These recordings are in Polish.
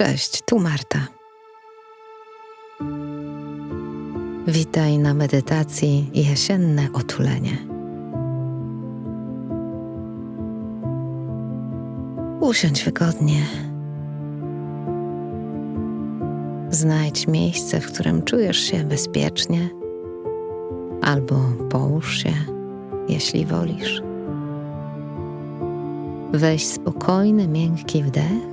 Cześć, tu Marta. Witaj na medytacji Jesienne Otulenie. Usiądź wygodnie. Znajdź miejsce, w którym czujesz się bezpiecznie, albo połóż się, jeśli wolisz. Weź spokojny, miękki wdech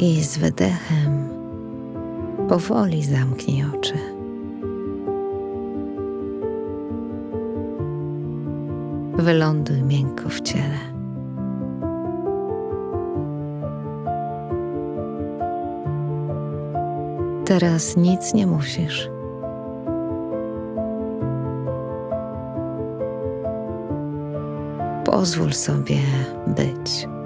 i z wydechem powoli zamknij oczy. Wyląduj miękko w ciele. Teraz nic nie musisz. Pozwól sobie być.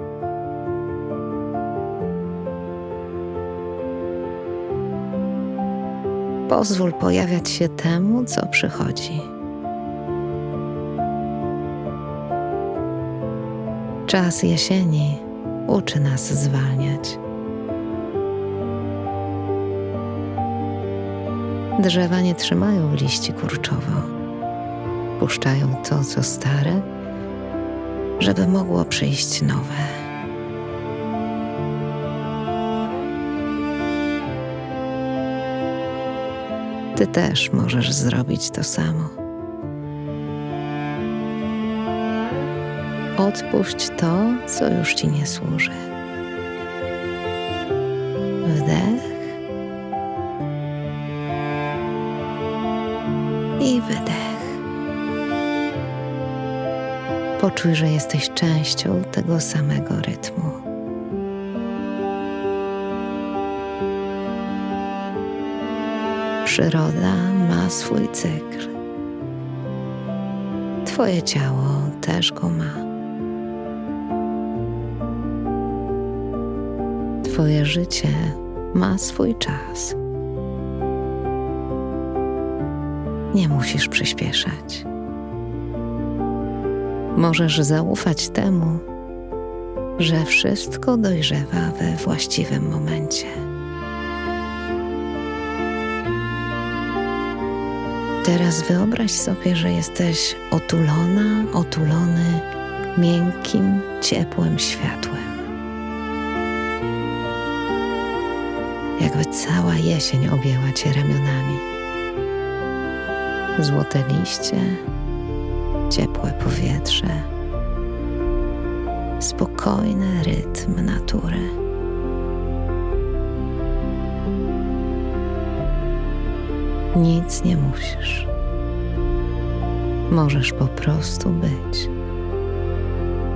Pozwól pojawiać się temu, co przychodzi. Czas jesieni uczy nas zwalniać. Drzewa nie trzymają liści kurczowo. Puszczają to, co stare, żeby mogło przyjść nowe. Ty też możesz zrobić to samo. Odpuść to, co już ci nie służy. Wdech i wydech. Poczuj, że jesteś częścią tego samego rytmu. Przyroda ma swój cykl. Twoje ciało też go ma. Twoje życie ma swój czas. Nie musisz przyspieszać. Możesz zaufać temu, że wszystko dojrzewa we właściwym momencie. Teraz wyobraź sobie, że jesteś otulona, otulony miękkim, ciepłym światłem. Jakby cała jesień objęła cię ramionami. Złote liście, ciepłe powietrze, spokojny rytm natury. Nic nie musisz. Możesz po prostu być,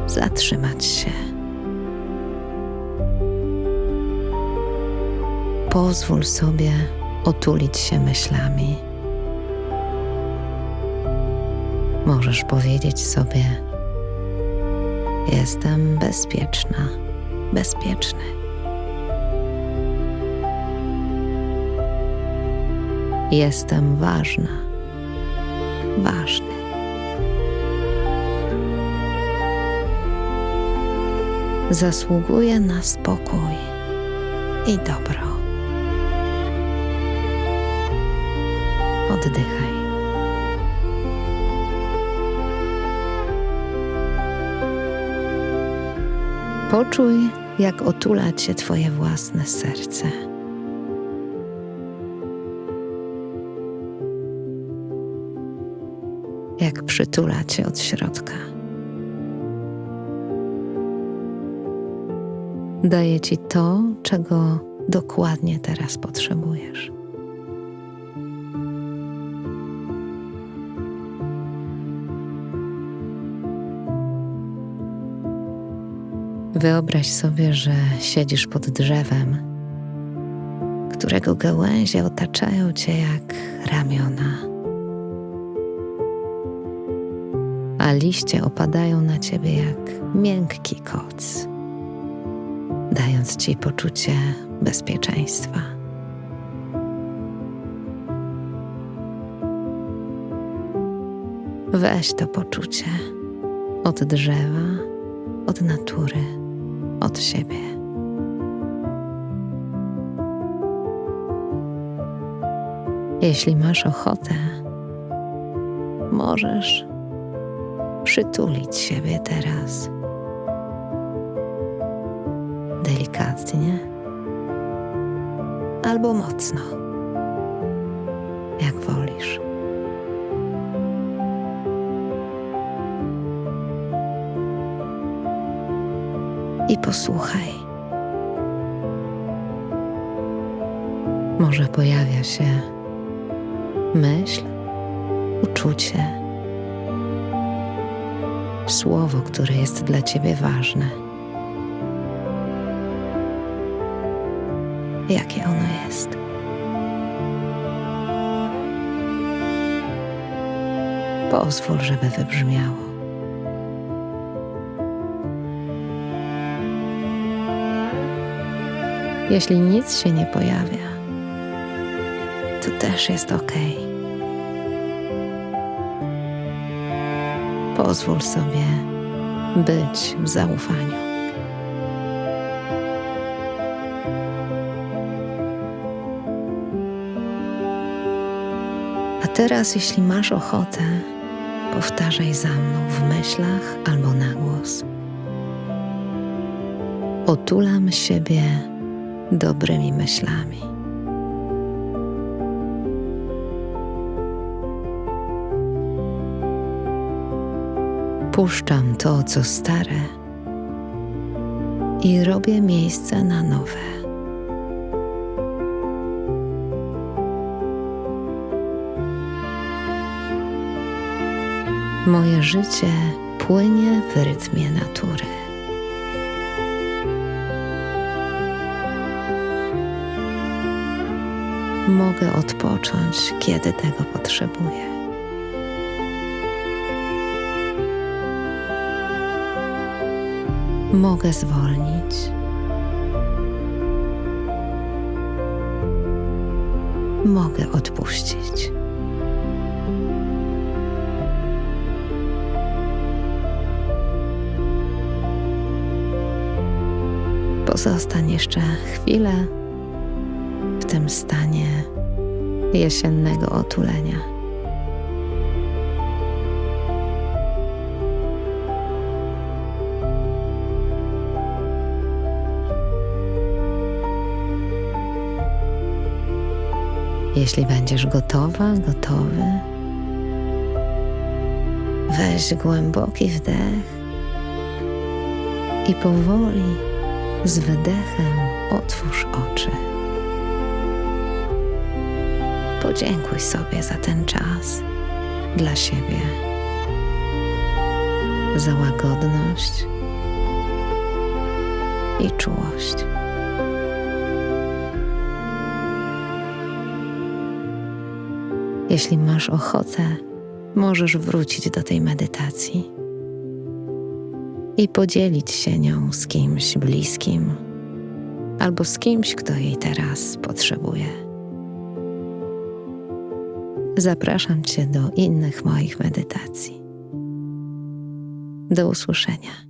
zatrzymać się. Pozwól sobie otulić się myślami. Możesz powiedzieć sobie: Jestem bezpieczna, bezpieczny. Jestem ważna, ważny. Zasługuję na spokój i dobro. Oddychaj. Poczuj, jak otula cię Twoje własne serce. Jak przytula cię od środka. Daje ci to, czego dokładnie teraz potrzebujesz. Wyobraź sobie, że siedzisz pod drzewem, którego gałęzie otaczają cię jak ramiona. A liście opadają na ciebie jak miękki koc, dając ci poczucie bezpieczeństwa. Weź to poczucie od drzewa, od natury od siebie. Jeśli masz ochotę, możesz przytulić siebie teraz. Delikatnie albo mocno, jak wolisz. I posłuchaj. Może pojawia się myśl, uczucie, słowo, które jest dla ciebie ważne. Jakie ono jest? Pozwól, żeby wybrzmiało. Jeśli nic się nie pojawia, to też jest ok. Pozwól sobie być w zaufaniu. A teraz, jeśli masz ochotę, powtarzaj za mną w myślach albo na głos. Otulam siebie dobrymi myślami. Puszczam to, co stare i robię miejsce na nowe. Moje życie płynie w rytmie natury. Mogę odpocząć, kiedy tego potrzebuję. Mogę zwolnić. Mogę odpuścić. Pozostań jeszcze chwilę w tym stanie jesiennego otulenia. Jeśli będziesz gotowa, gotowy, weź głęboki wdech i powoli z wydechem otwórz oczy. Podziękuj sobie za ten czas dla siebie, za łagodność i czułość. Jeśli masz ochotę, możesz wrócić do tej medytacji i podzielić się nią z kimś bliskim albo z kimś, kto jej teraz potrzebuje. Zapraszam Cię do innych moich medytacji. Do usłyszenia.